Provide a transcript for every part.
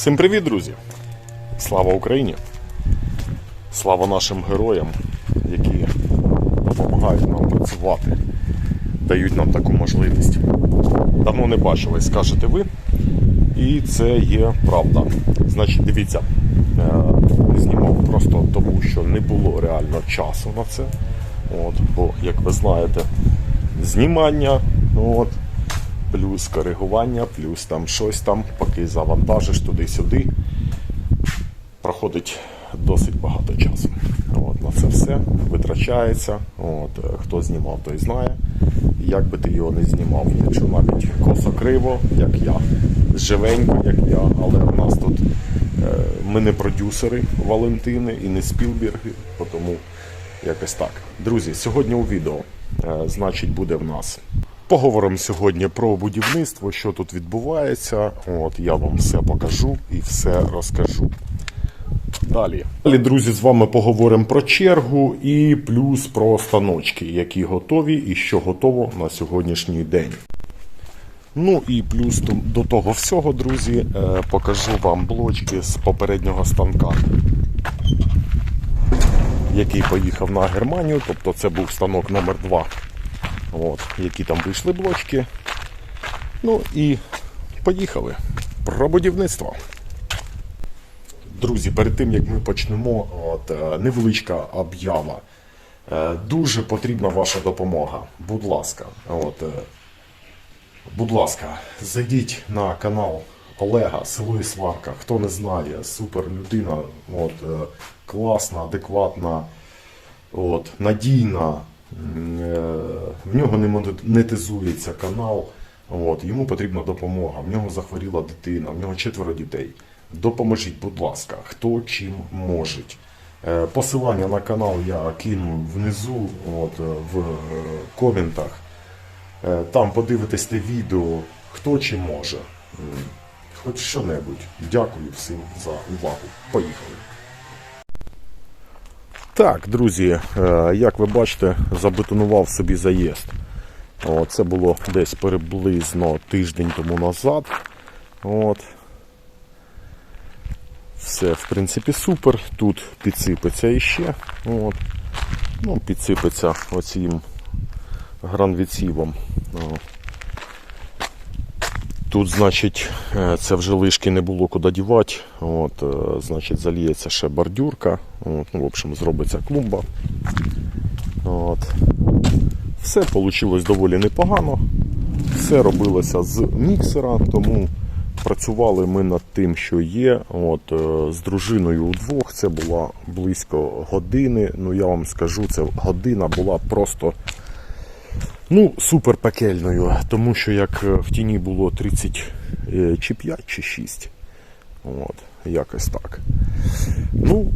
Всім привіт, друзі! Слава Україні! Слава нашим героям, які допомагають нам працювати, дають нам таку можливість. Давно не бачили, скажете ви. І це є правда. Значить, дивіться, е, знімав просто тому, що не було реально часу на це. От, бо, як ви знаєте, знімання, от, плюс коригування, плюс там щось там, поки завантажиш туди-сюди, проходить досить багато часу. От, на це все витрачається. От, е, хто знімав, той знає. Як би ти його не знімав, якщо навіть косо криво, як я, живенько, як я, але в нас тут е, ми не продюсери Валентини і не Спілберги, тому якось так. Друзі, сьогодні у відео, е, значить, буде в нас. Поговоримо сьогодні про будівництво, що тут відбувається. От я вам все покажу і все розкажу. Далі. Далі, друзі, з вами поговоримо про чергу і плюс про станочки, які готові і що готово на сьогоднішній день. Ну і плюс до- того всього, друзі, е, покажу вам блочки з попереднього станка, який поїхав на Германію. Тобто це був станок номер 2 От, які там вийшли блочки. Ну і поїхали. Про будівництво. Друзі, перед тим як ми почнемо, от, е, невеличка об'ява. Е, Дуже потрібна ваша допомога. Будь ласка, от, е, будь ласка, зайдіть на канал Олега Село і Сварка. Хто не знає, супер людина, от, класна, адекватна, от, надійна. В нього не монетизується канал. От, йому потрібна допомога. В нього захворіла дитина, в нього четверо дітей. Допоможіть, будь ласка, хто чим може. Е, Посилання на канал я кину внизу, от, е, в е, коментах. Там подивитесь те відео, хто чим може. Хоч що-небудь. Дякую всім за увагу. Поїхали. Так, друзі, е, як ви бачите, забетонував собі заїзд. Це було десь приблизно тиждень тому назад. От. Все, в принципі, супер. Тут підсипеться іще. От. Ну, підсипеться оцім гранвіцівом. Тут, значить, е, це вже лишки не було куди дівати. От, е, значить, заліється ще бордюрка. От, ну, в общем, зробиться клумба. От. Все вийшло доволі непогано. Все робилося з міксера, тому працювали ми над тим, що є. От, е, з дружиною удвох це була близько години. Ну я вам скажу, це година була просто ну, супер пекельною, тому що як е, в тіні було 30 е, чи 5 чи 6. От, якось так. Ну,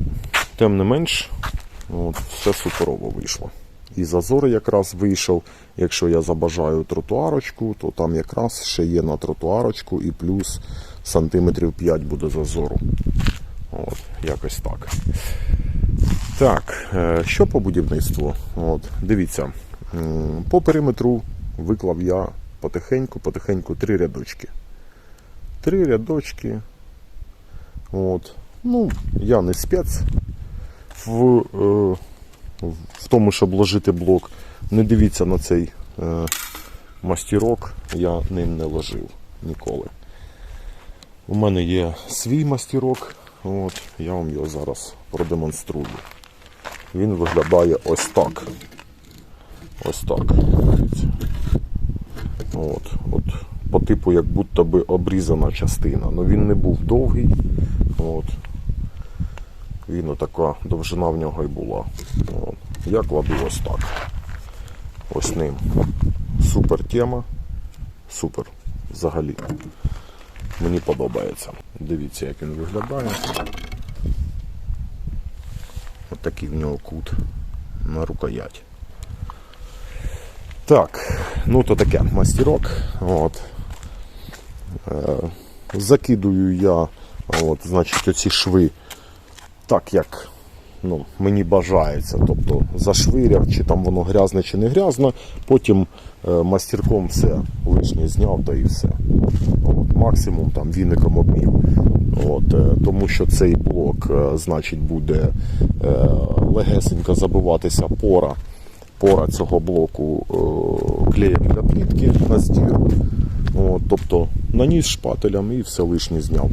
тим не менш, от, все суперово вийшло. І зазор якраз вийшов. Якщо я забажаю тротуарочку, то там якраз ще є на тротуарочку і плюс сантиметрів 5 буде зазору. От, якось так. Так, е, що по будівництву? От, дивіться, по периметру виклав я потихеньку, потихеньку три рядочки. Три рядочки. От. Ну, я не спец в, е, в тому, щоб ложити блок. Не дивіться на цей е, мастірок, я ним не ложив ніколи. У мене є свій мастірок, от, я вам його зараз продемонструю. Він виглядає ось так. Ось так. От, от, по типу, як будто би обрізана частина. Ну він не був довгий. От. Він отака довжина в нього і була. От. Я кладу ось так. Ось ним. Супер тема. Супер. Взагалі. Мені подобається. Дивіться, як він виглядає. Ось такий в нього кут на рукоять. Так, ну то таке мастерок. От. Е, закидую я, от, значить, оці шви так, як ну, мені бажається. Тобто зашвиряв, чи там воно грязне, чи не грязне. Потім е, мастерком все лишнє зняв та і все. От, максимум там віником обмів. От, е, тому що цей блок, значить, буде легесенько забиватися пора. Пора цього блоку е, клеєм для плітки на стір. Тобто наніс шпателем і все лишнє зняв.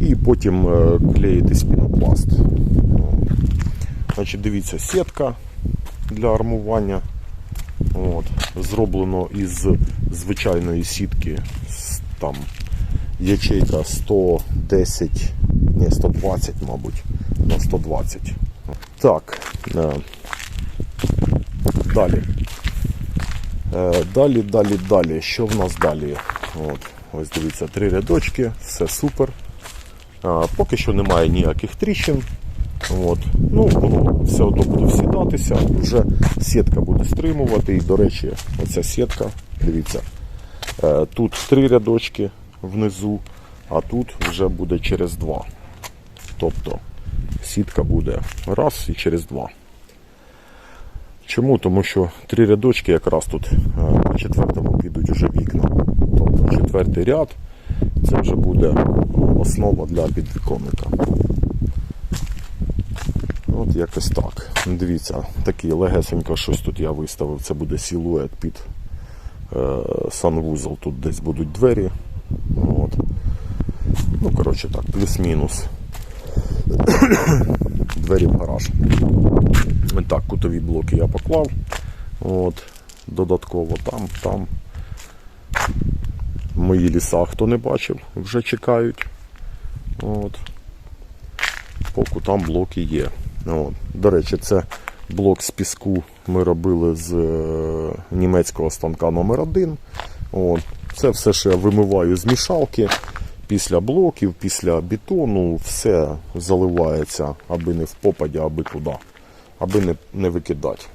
І потім е, клеїтись пінопласт. Значить, дивіться, сітка для армування. От, зроблено із звичайної сітки там ячейка 110, ні, 120, мабуть, на 120. Так. Далі. Е, Далі, далі, далі. Що в нас далі? От, ось дивіться, три рядочки, все супер. А, Поки що немає ніяких тріщин. От. Ну, воно все одно буде всідатися, вже сітка буде стримувати. І, до речі, оця сітка, дивіться, е, тут три рядочки внизу, а тут вже буде через два. Тобто сітка буде раз і через два. Чому? Тому що три рядочки якраз тут е, на четвертому підуть вже вікна. Тобто четвертий ряд це вже буде основа для підвіконника. От якось так. Дивіться, такий легесенько щось тут я виставив. Це буде силует під е, санвузол. Тут десь будуть двері. От. Ну, коротше так, плюс-мінус. Двері в гараж. Так, кутові блоки я поклав. От, додатково там, там. Мої ліса, хто не бачив, вже чекають. От. Поки там блоки є. От. До речі, це блок з піску ми робили з е, німецького станка номер 1 От. Це все ще я вимиваю з мішалки. Після блоків, після бетону, все заливається, аби не в попаді, аби туди, аби не, не викидати.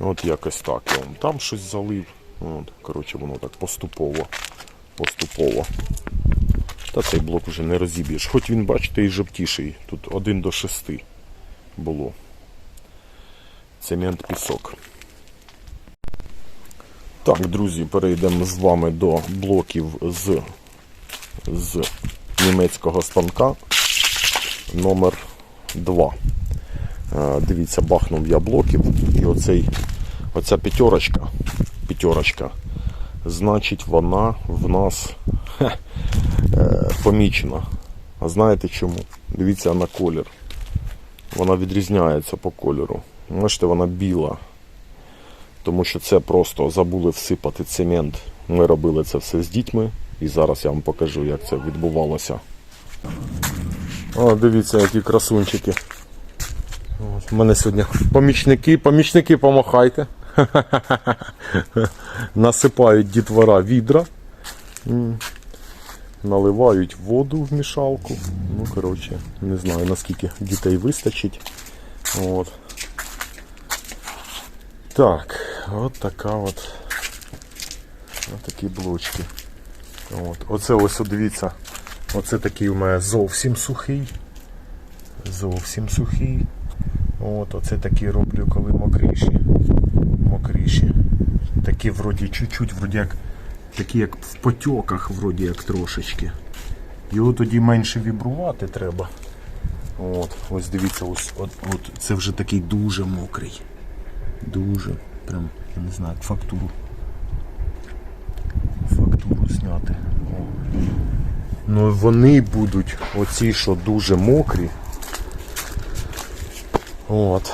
От якось так. Я вам там щось залив. От, коротше, воно так поступово. Поступово. Та цей блок вже не розіб'єш. Хоч він, бачите, і жовтіший. Тут 1 до 6 було. Цемент пісок. Так, друзі, перейдемо з вами до блоків з, з німецького станка номер 2. Е, Дивіться, бахнув я блоків. І оцей, оця п'ятерочка, п'ятерочка, значить, вона в нас хе, е, помічена. А знаєте чому? Дивіться на колір. Вона відрізняється по кольору. Бачите, вона біла. Тому що це просто забули всипати цемент. Ми робили це все з дітьми. І зараз я вам покажу, як це відбувалося. О, дивіться, які красунчики. От, У мене сьогодні помічники, помічники помахайте. Насипають дітвора відра. Наливають воду в мішалку. Ну, коротше, не знаю наскільки дітей вистачить. От. Так, от така от. Такі блочки. От. Оце ось дивіться. Оце такий у мене зовсім сухий. Зовсім сухий. От, оце такі роблю, коли мокріші. Мокріші. Такі вроді чуть-чуть, вроді як такі як в потьоках, вроді як трошечки. Його тоді менше вібрувати треба. От, ось дивіться, ось от, от це вже такий дуже мокрий. Дуже. Прям, я не знаю, фактуру. Фактуру зняти. О. Ну вони будуть, оці, що дуже мокрі. От.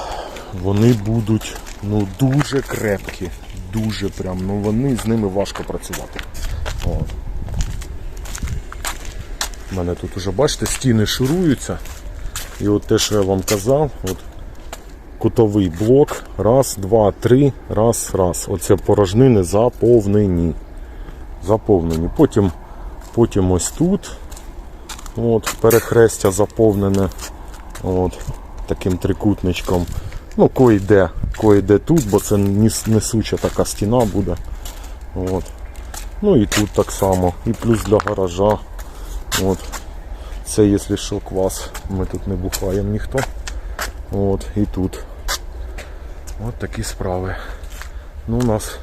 Вони будуть ну, дуже крепкі. Дуже прям, ну вони з ними важко працювати. От. У мене тут уже, бачите, стіни шуруються. І от те, що я вам казав, от кутовий блок. Раз, два, три, раз, раз. Оце порожнини заповнені. Заповнені. Потім, потім ось тут. От, перехрестя заповнене. От, таким трикутничком. Ну, кое-де, кое-де тут, бо це несуча така стіна буде. От. Ну і тут так само. І плюс для гаража. От. Це, якщо що, квас, ми тут не бухаємо ніхто. От, і тут. От такі справи. Ну, у нас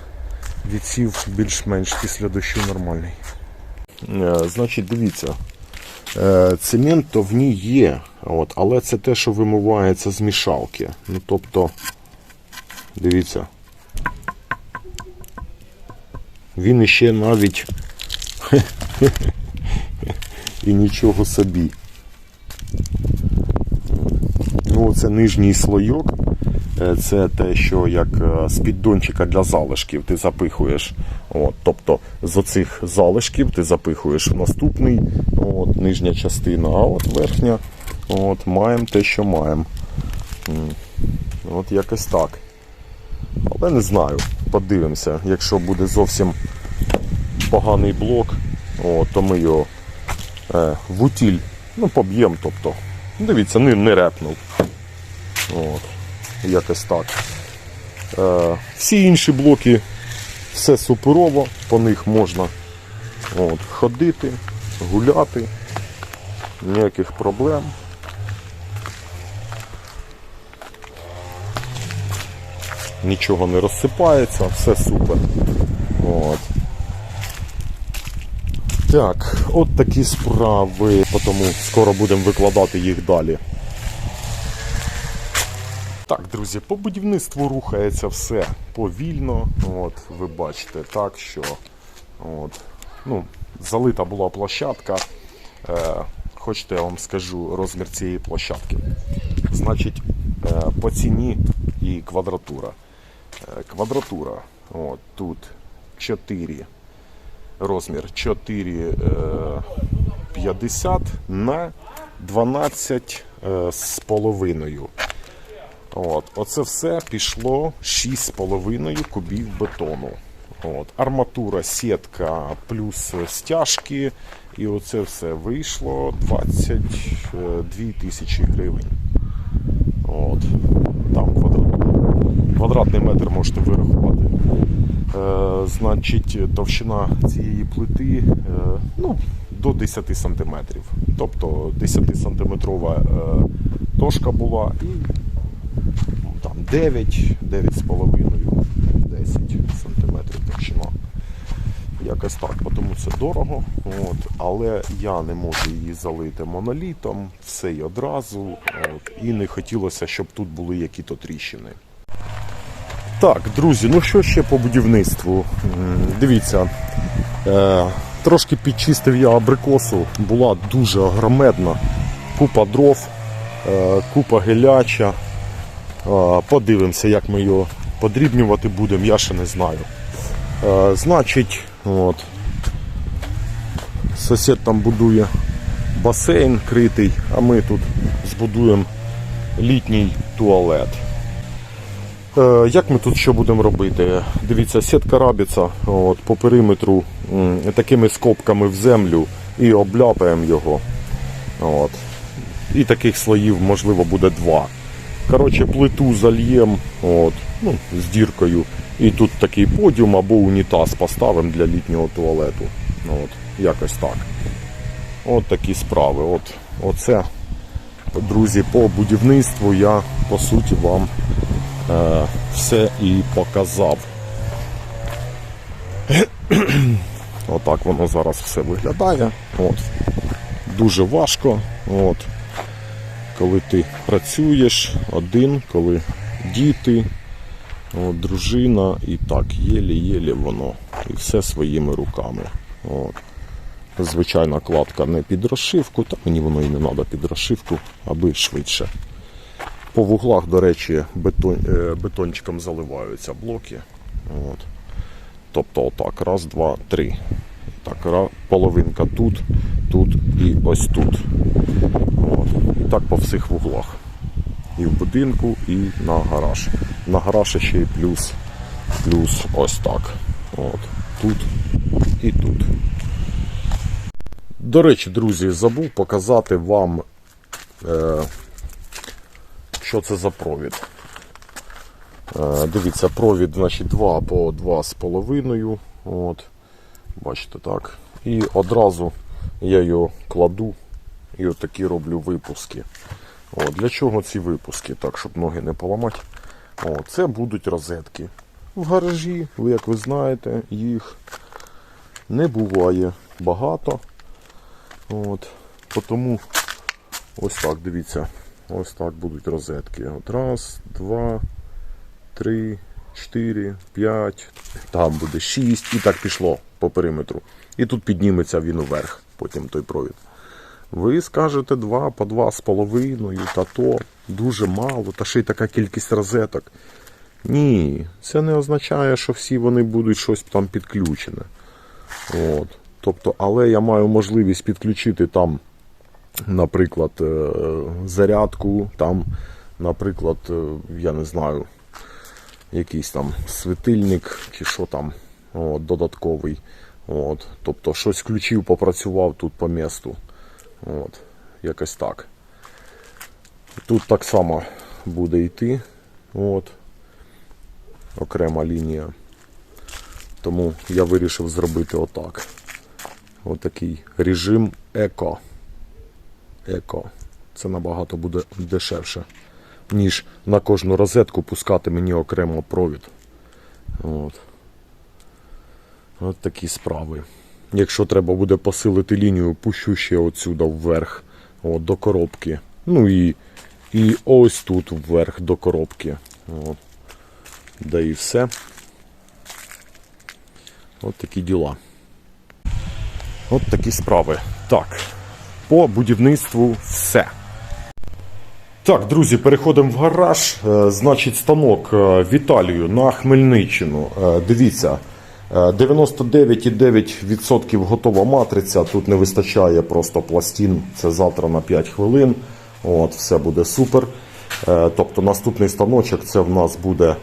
відсів більш-менш після дощу нормальний. Е, Значить, дивіться. Е, Цемент то в ній є, от, але це те, що вимивається з мішалки. Ну, тобто, дивіться. Він іще навіть і нічого собі. Ну, це нижній слойок. Е, Це те, що як е, з піддончика для залишків ти запихуєш. От, тобто з оцих залишків ти запихуєш в наступний, от, нижня частина, а от верхня, от, маємо те, що маємо. От якось так. Але не знаю, подивимося. Якщо буде зовсім поганий блок, от, то ми його е, в утіль ну, поб'ємо. Тобто, дивіться, не, не репнув. От, якось так. Е, всі інші блоки все суперово, по них можна от, ходити, гуляти, ніяких проблем. Нічого не розсипається, все супер. От. Так, от такі справи, тому скоро будемо викладати їх далі. Так, друзі, по будівництву рухається все повільно. От, ви бачите, так що от, ну, залита була площадка. Е, хочете, я вам скажу розмір цієї площадки. Значить, е, по ціні і квадратура. Е, квадратура. От, тут 4. Розмір 4,50 на 12 е, з половиною. От, оце все пішло 6,5 кубів бетону. От, арматура, сітка плюс стяжки. І оце все вийшло 22 тисячі гривень. От, там квадратура. Квадратний метр можете вирахувати. Е, значить, товщина цієї плити е, ну, до 10 см. Тобто 10 сантиметрова е, тошка була і там 9, 9,5, 10 сантиметрів товщина. Якось так, тому це дорого. От. Але я не можу її залити монолітом, все й одразу. От. І не хотілося, щоб тут були які-то тріщини. Так, друзі, ну що ще по будівництву? Дивіться, е, трошки підчистив я абрикосу, була дуже огромедна, купа дров, е, купа геляча. Е, подивимося, як ми його подрібнювати будемо, я ще не знаю. Е, значить, от, сусід там будує басейн критий, а ми тут збудуємо літній туалет. Е, Як ми тут що будемо робити? Дивіться, сітка рабіця от, по периметру такими скобками в землю і обляпаємо його. От. І таких слоїв, можливо, буде два. Коротше, плиту зальємо от, ну, з діркою. І тут такий подіум або унітаз поставимо для літнього туалету. От, якось так. От такі справи. От, оце, друзі, по будівництву я по суті вам е, все і показав. Отак воно зараз все виглядає. От. Дуже важко. От. Коли ти працюєш один, коли діти, от, дружина, і так, єлі-єлі воно. І все своїми руками. От. Звичайна кладка не під розшивку, та мені воно і не треба під розшивку, аби швидше. По вуглах, до речі, бетон, е, бетончиком заливаються блоки. От. Тобто отак, раз, два, три. Так, половинка тут, тут і ось тут. Так по всіх вуглах. І в будинку, і на гараж. На гараж ще й плюс, плюс ось так. От. Тут і тут. До речі, друзі, забув показати вам, е, що це за провід. Е, дивіться, провід значить, 2 по 2,5. От. Бачите так. І одразу я його кладу і отакі роблю випуски. От. Для чого ці випуски? Так, щоб ноги не поламати. От. Це будуть розетки. В гаражі, ви як ви знаєте, їх не буває багато. От. тому ось так, дивіться. Ось так будуть розетки. От раз, два, три, чотири, п'ять, там буде шість, і так пішло по периметру. І тут підніметься він уверх, потім той провід. Ви скажете два по два з половиною, та то дуже мало, та ще й така кількість розеток. Ні, це не означає, що всі вони будуть щось там підключене. От. Тобто, але я маю можливість підключити там, наприклад, е, зарядку, там, наприклад, е, я не знаю, якийсь там світильник чи що там от, додатковий. От. Тобто щось включив, попрацював тут по місту. От. Якось так. Тут так само буде йти. От. Окрема лінія. Тому я вирішив зробити отак. Отакий режим еко. Еко. Це набагато буде дешевше, ніж на кожну розетку пускати мені окремо провід. От. От такі справи. Якщо треба буде посилити лінію, пущу ще отсюда вверх, от, до коробки. Ну і, і ось тут вверх до коробки. От. Да і все. От такі діла. От такі справи. Так, по будівництву все. Так, друзі, переходимо в гараж. Е, Значить, станок е, в Італію на Хмельниччину. Е, Дивіться, 99,9% готова матриця. Тут не вистачає просто пластин. Це завтра на 5 хвилин. От, все буде супер. Е, Тобто наступний станочок це в нас буде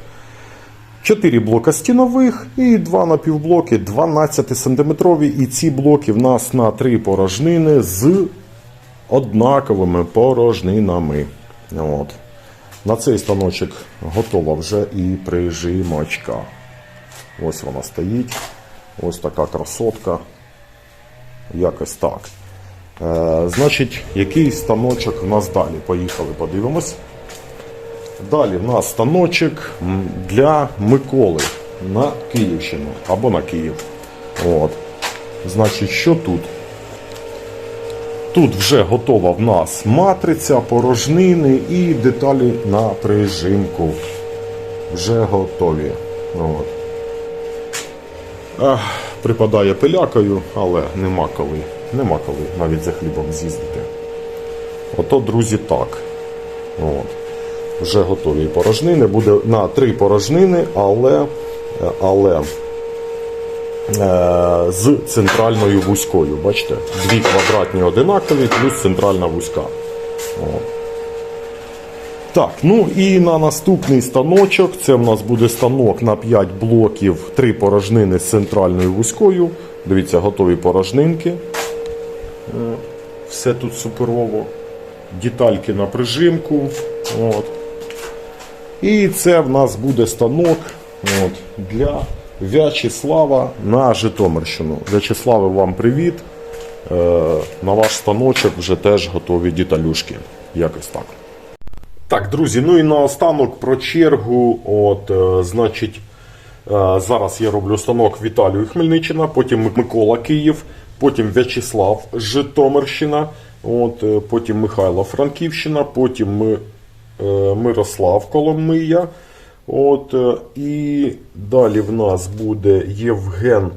4 блока стінових і 2 напівблоки 12 сантиметрові. І ці блоки в нас на 3 порожнини з однаковими порожнинами. От. На цей станочок готова вже і прижимачка. Ось вона стоїть. Ось така красотка. Якось так. Е, значить, який станочок в нас далі? Поїхали, подивимось. Далі в нас станочок для Миколи на Київщину або на Київ. От. Значить, що тут? Тут вже готова в нас матриця, порожнини і деталі на прижимку. Вже готові. От. Ах, припадає пилякою, але нема коли. Нема коли навіть за хлібом з'їздити. Ото, друзі, так. От. Вже готові порожнини. Буде на три порожнини, але, але е, з центральною вузькою. Бачите? Дві квадратні одинакові, плюс центральна вузька. О. Так, ну і на наступний станочок. Це в нас буде станок на 5 блоків, 3 порожнини з центральною вузькою. Дивіться, готові порожнинки. Все тут суперово. Детальки на прижимку. От. І це в нас буде станок от, для В'ячеслава на Житомирщину. В'ячеславе, вам привіт. Е, на ваш станочок вже теж готові деталюшки. Якось так. Так, друзі, ну і наостанок про чергу. От, е, значить, е, зараз я роблю станок Віталію Хмельниччина, потім Микола Київ, потім В'ячеслав Житомирщина, от, е, потім Михайло Франківщина, потім ми, е, Мирослав Коломия. От, е, і далі в нас буде Євген.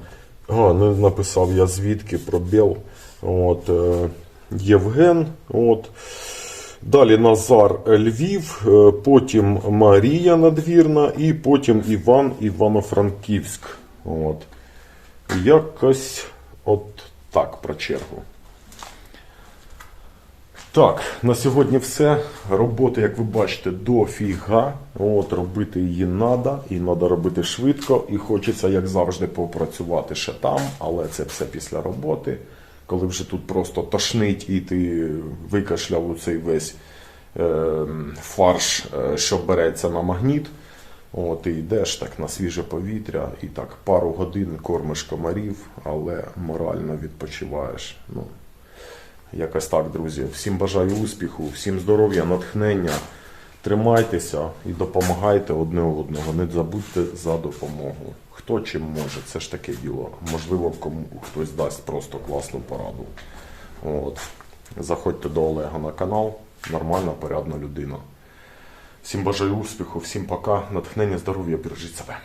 А, не написав я звідки пробіл. От, е, Євген. От. Далі Назар Львів, е, потім Марія Надвірна і потім Іван Івано-Франківськ. От. Якось от так про чергу. Так, на сьогодні все. Роботи, як ви бачите, дофіга. От, робити її треба, і треба робити швидко. І хочеться, як завжди, попрацювати ще там, але це все після роботи. Коли вже тут просто тошнить і ти викашляв у цей весь е, фарш, е, що береться на магніт. От, ти йдеш так на свіже повітря і так пару годин кормиш комарів, але морально відпочиваєш. Ну, Якось так, друзі. Всім бажаю успіху, всім здоров'я, натхнення. Тримайтеся і допомагайте одне одного. Не забудьте за допомогу. Хто чим може, це ж таке діло. Можливо, кому хтось дасть просто класну пораду. От. Заходьте до Олега на канал. Нормальна, порядна людина. Всім бажаю успіху, всім пока, натхнення, здоров'я, бережіть себе.